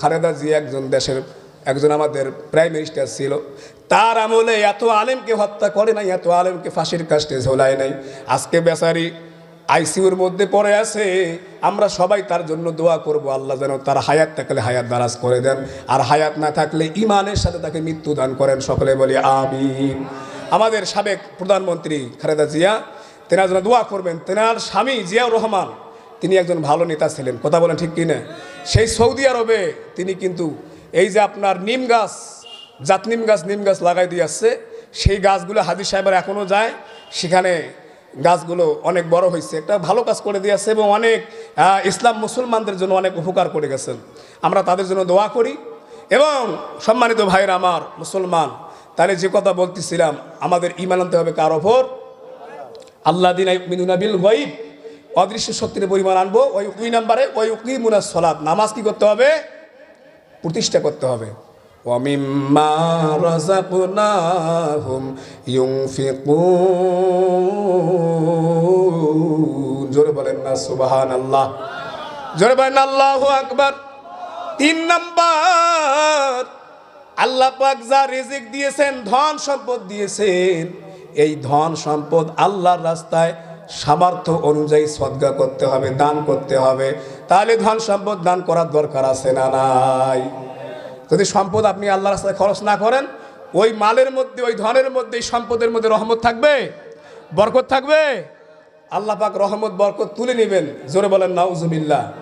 খালেদা জিয়া একজন দেশের, একজন আমাদের প্রাইম মিনিস্টার ছিল। তার আমলে এত আলেমকে হত্যা করে নাই, এত আলেমকে ফাঁসির কাস্টে ঝোলায় নাই। আজকে বেচারি আইসিউর মধ্যে পড়ে আছে। আমরা সবাই তার জন্য দোয়া করব, আল্লাহ যেন তার হায়াত থাকলে হায়াত দারাজ করে দেন। আর হায়াত না থাকলে ইমানের সাথে তাকে মৃত্যু দান করেন, সকলে বলি আমিন। আমাদের সাবেক প্রধানমন্ত্রী খালেদা জিয়া, তেনার জন্য দোয়া করবেন। তেনার স্বামী জিয়াউর রহমান তিনি একজন ভালো নেতা ছিলেন। কথা বলেন ঠিক কিনা? সেই সৌদি আরবে তিনি কিন্তু এই যে আপনার নিম গাছ, জাত নিম গাছ নিম গাছ লাগাই দিয়ে আসছে, সেই গাছগুলো হাজির সাহেবের এখনও যায়। সেখানে গাছগুলো অনেক বড় হয়েছে। একটা ভালো কাজ করে দিয়েছে এবং অনেক ইসলাম মুসলমানদের জন্য অনেক উপকার করে গেছেন। আমরা তাদের জন্য দোয়া করি। এবং সম্মানিত ভাইয়ের আমার মুসলমান, তাহলে যে কথা বলতেছিলাম, আমাদের ইমান আনতে হবে কার ওপর? আল্লাহ দিন মিনুনাবিল অদৃশ্য শক্তির পরিমাণ আনব, ওই দুই নাম্বারে, ওই উকি মুনা সলাদ নামাজ কি করতে হবে? প্রতিষ্ঠা করতে হবে। ومما رزقناهم ينفقون জোরে বলেন না সুবাহান আল্লাহ জোরে বলেন, আল্লাহ আকবর। তিন নম্বর, আল্লাহ পাক যা রিজিক দিয়েছেন, ধন সম্পদ দিয়েছেন, এই ধন সম্পদ আল্লাহর রাস্তায় সামর্থ্য অনুযায়ী সদ্গা করতে হবে, দান করতে হবে। তাহলে ধন সম্পদ দান করার দরকার আছে না নাই? যদি সম্পদ আপনি আল্লাহর রাস্তায় খরচ না করেন, ওই মালের মধ্যে, ওই ধনের মধ্যে, এই সম্পদের মধ্যে রহমত থাকবে? বরকত থাকবে? আল্লাহ পাক রহমত, বরকত তুলে নেবেন। জোরে বলেন, নাউজুবিল্লাহ।